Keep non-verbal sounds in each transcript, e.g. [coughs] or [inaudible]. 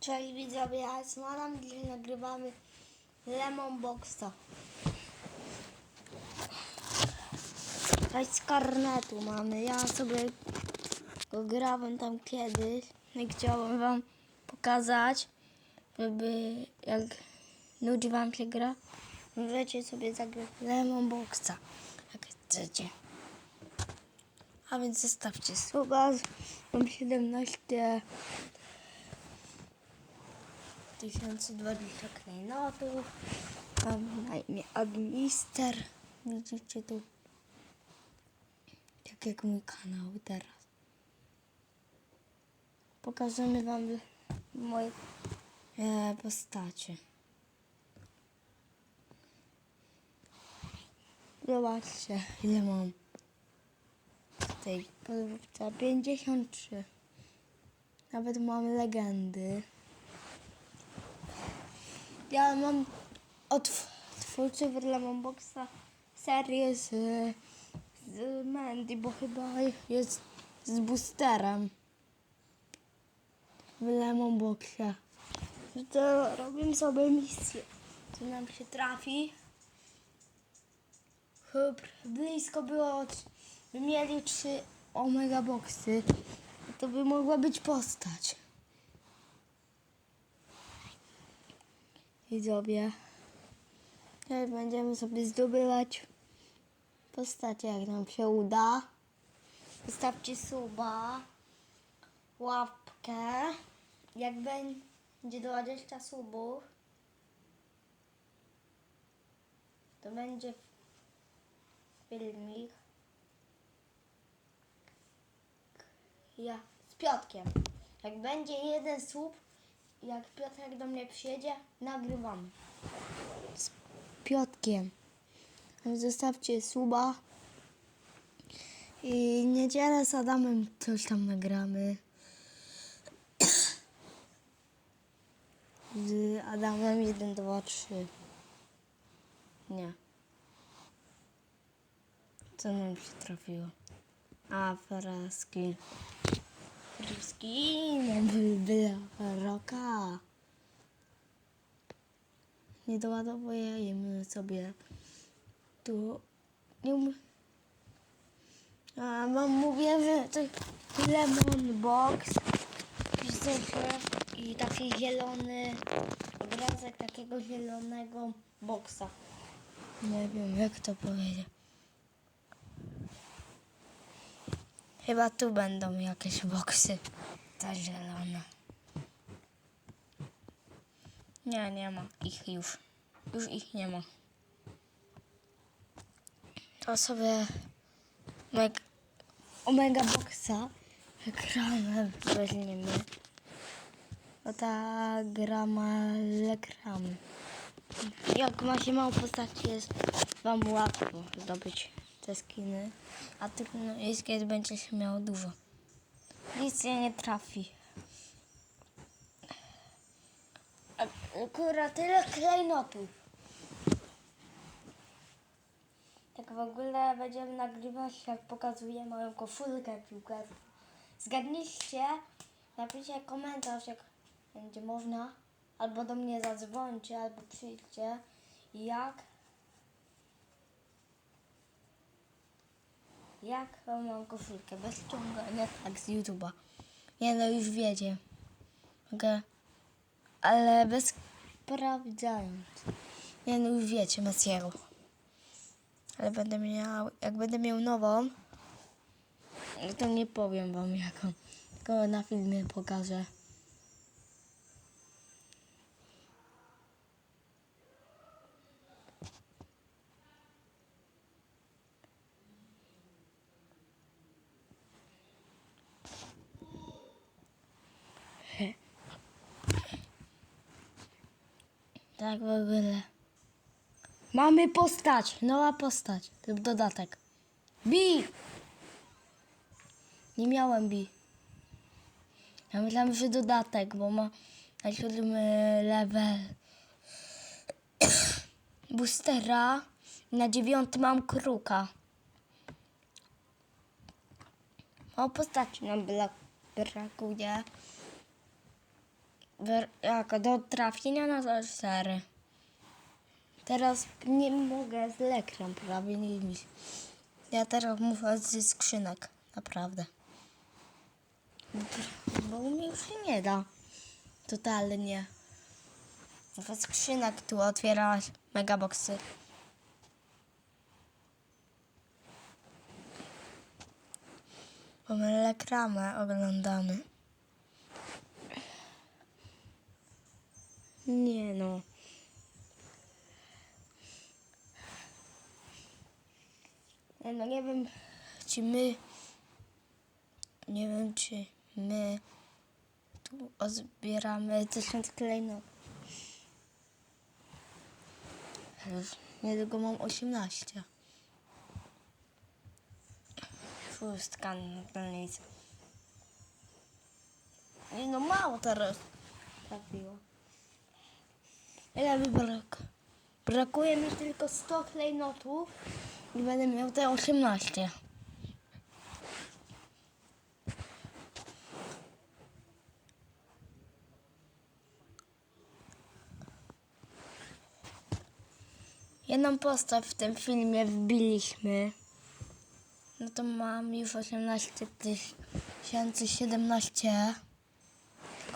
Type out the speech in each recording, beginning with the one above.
Cześć widzowie, ja jestem Adam, dzisiaj nagrywamy Lemon Boxa. Cześć z karnetu mamy, ja sobie go grałem tam kiedyś no i chciałem wam pokazać, żeby jak nudzi wam się gra, możecie sobie zagrać Lemon Boxa, jak chcecie. A więc zostawcie suba, mam 17 1020 klejnotów. Mam na imię Admister. Widzicie tu. Tak jak mój kanał teraz. Pokażemy wam moje e, postacie. Zobaczcie, ile mam tej podróbce. 53. Nawet mam legendy. Ja mam od twórców Lemon Boxa serię z, z Mandy, bo chyba jest z boosterem w Lemon Boxie. To robimy sobie misję. Co nam się trafi? Chyba blisko było, by mieli trzy Omega Boxy. To by mogła być postać. Widzowie. Teraz będziemy sobie zdobywać postacie, jak nam się uda. Zostawcie suba, łapkę. Jak będzie 20 subów, to będzie filmik. Ja z Piotkiem. Jak będzie jeden sub, jak Piotrek do mnie przyjedzie, nagrywamy. Z Piotkiem. Zostawcie suba. I niedzielę z Adamem coś tam nagramy. [coughs] Z Adamem 1, 2, 3. Nie. Co nam się trafiło? A, Faraski. Mam bylbyla roka. Nie doładowujemy sobie tu. Nie um... A wam mówię, że to lemon box. I taki zielony obrazek takiego zielonego boksa. Nie wiem jak to powiedzieć. Chyba tu będą jakieś boksy. Ta zielona. Nie, nie ma ich już. Już ich nie ma. To sobie meg- Omega Boxa ekranem weźmiemy. Bo ta gra ma ekran. Jak ma się mało postaci, jest wam łatwo zdobyć te skiny. A tych no, jest kiedy będzie się miało dużo. Nic się nie trafi. Kurwa, tyle klejnotów. Tak w ogóle będziemy nagrywać, jak pokazuję moją koszulkę piłkarską. Zgadnijcie, napiszcie komentarz, jak będzie można. Albo do mnie zadzwońcie, albo przyjdźcie. Jak Jak mam koszulkę bez ściągania tak z YouTube'a. Nie no, już wiecie. Okay. Ale bez sprawdzając. Nie no, już wiecie, Messiego. Ale będę miał, jak będę miał nową, no to nie powiem wam jaką. Tylko na filmie pokażę. Tak w ogóle. Mamy postać, nowa postać. To dodatek. Bi! Nie miałem bi. Ja myślałem, że dodatek, bo ma na siódmy level [coughs] boostera. Na dziewiąty mam kruka. O postaci nam brakuje. Jak do trafienia na to cztery. Teraz nie mogę z lekram prawie mieć. Ja teraz muszę ze skrzynek, naprawdę. Bo u mnie już się nie da. Totalnie. Muszę skrzynek tu otwierać, megaboxy. Bo my lekramę oglądamy. Nie no. Nie no, nie wiem, czy my... Nie wiem, czy my tu zbieramy tysiąc klejnot. Niedługo mam 18. Szóstka na. Nie no, mało teraz trafiło. Ile by brak? Brakuje mi tylko 100 klejnotów i będę miał te 18. Jedną postać w tym filmie wbiliśmy. No to mam już 18 tysięcy 17.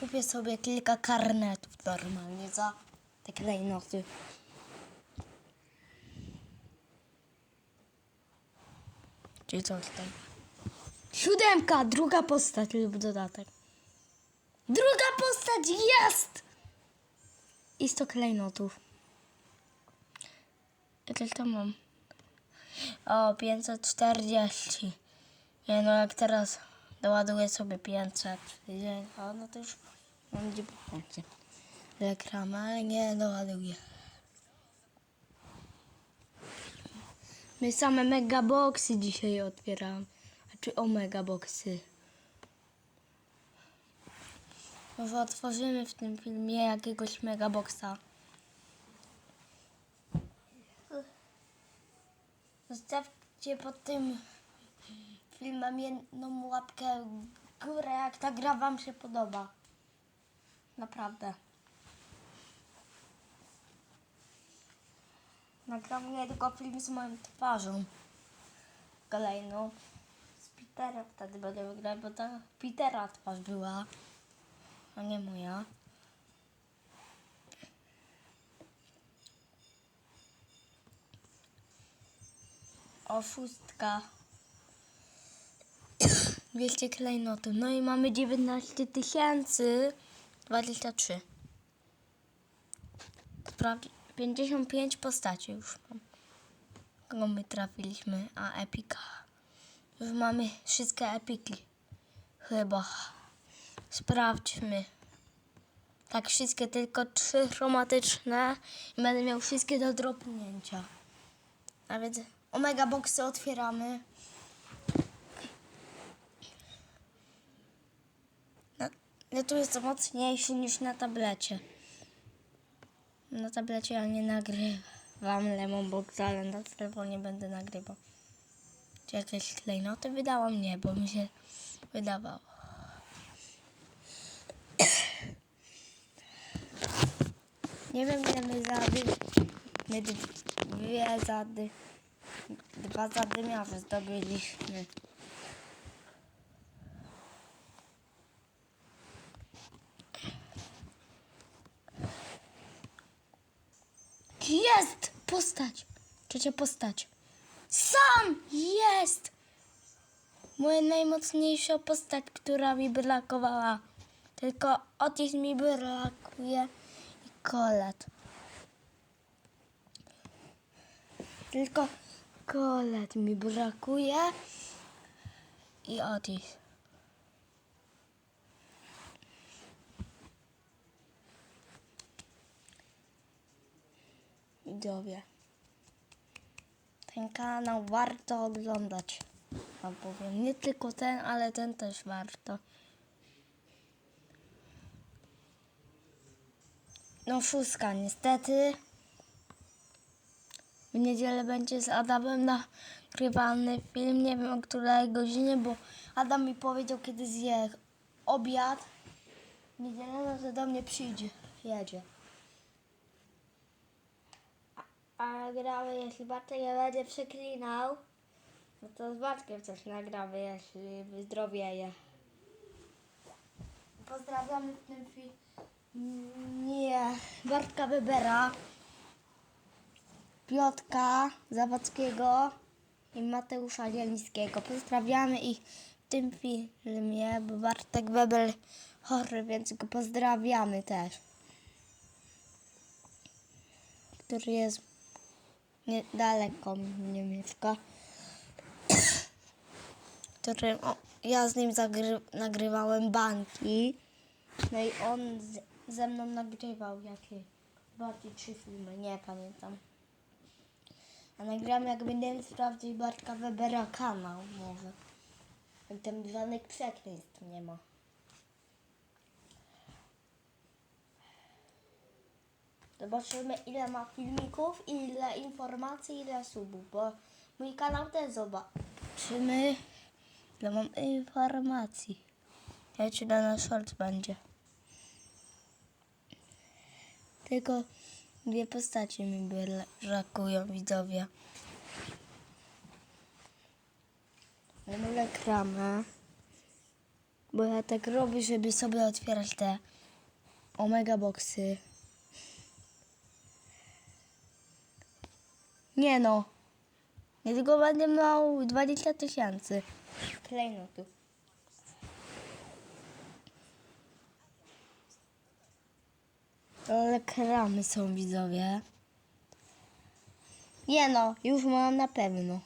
Kupię sobie kilka karnetów normalnie za te klejnoty. Czy coś tam. Siódemka, druga postać lub dodatek. Druga postać jest! I 100 klejnotów. Jakieś tam mam. O, 540. Nie no, jak teraz doładuję sobie 500. Nie, O, no to już mam gdzie. Reklamę, ale nie doładuję. My same megaboxy dzisiaj otwieram. Znaczy omega boxy. Może otworzymy w tym filmie jakiegoś megaboxa. Zostawcie pod tym filmem jedną łapkę w górę, jak ta gra Wam się podoba. Naprawdę. Nagram nie tylko film z moją twarzą. Kolejną. Z Petera wtedy będę wygrać, bo ta Petera twarz była, a nie moja. Oszustka. [coughs] 200 klejnotów. No i mamy 19 tysięcy 23. Sprawdź. 55 postaci już mam. Kogo my trafiliśmy? A epika. Już mamy wszystkie epiki. Chyba. Sprawdźmy. Tak, wszystkie, tylko trzy chromatyczne. I będę miał wszystkie do dropnięcia. A więc omega boxy otwieramy. No, no tu jest mocniejszy niż na tablecie. Na tablecie ja nie nagrywam Lemon Box, ale na telefonie będę nagrywał. Czy jakieś klejnoty wydałam? Nie, bo mi się wydawało. Nie wiem ile my zady, my dwie zady, dwa zadymiarze zdobyliśmy. Jest! Postać! Trzecia postać. Sam! Jest! Moja najmocniejsza postać, która mi brakowała. Tylko Otis mi brakuje i Kolet. Tylko Kolet mi brakuje i Otis. Widzowie. Ten kanał warto oglądać. Wam powiem. Nie tylko ten, ale ten też warto. No szóstka niestety. W niedzielę będzie z Adamem nagrywany film. Nie wiem o której godzinie, bo Adam mi powiedział kiedy zje obiad. niedzielę, no to do mnie przyjdzie, jedzie. A, a gramy, jeśli Bartek nie będzie przeklinał, no to z Bartkiem coś nagramy, jeśli wyzdrowieje. Pozdrawiamy w tym filmie Bartka Webera, Piotka Zawadzkiego i Mateusza Zielińskiego. Pozdrawiamy ich w tym filmie, bo Bartek Weber chory, więc go pozdrawiamy też. Który jest niedaleko mnie mieszka. [coughs] Który, o, ja z nim nagrywałem banki. No i on z, ze mną nagrywał jakieś bardziej trzy filmy, nie pamiętam. A nagram jak będziemy sprawdzić Bartka Webera kanał może. Tam żadnych przekleństw nie ma. Zobaczymy ile ma filmików, ile informacji, ile subów, bo mój kanał też zobaczymy ile mam informacji. Ja ci na short będzie. Tylko dwie postacie mi brakują widzowie. Mamy kramę. Bo ja tak robię, żeby sobie otwierać te omega boxy. Nie no. Nie tylko będę miał 20 tysięcy klejnotów. Ale kramy są widzowie. Nie no, już mam na pewno.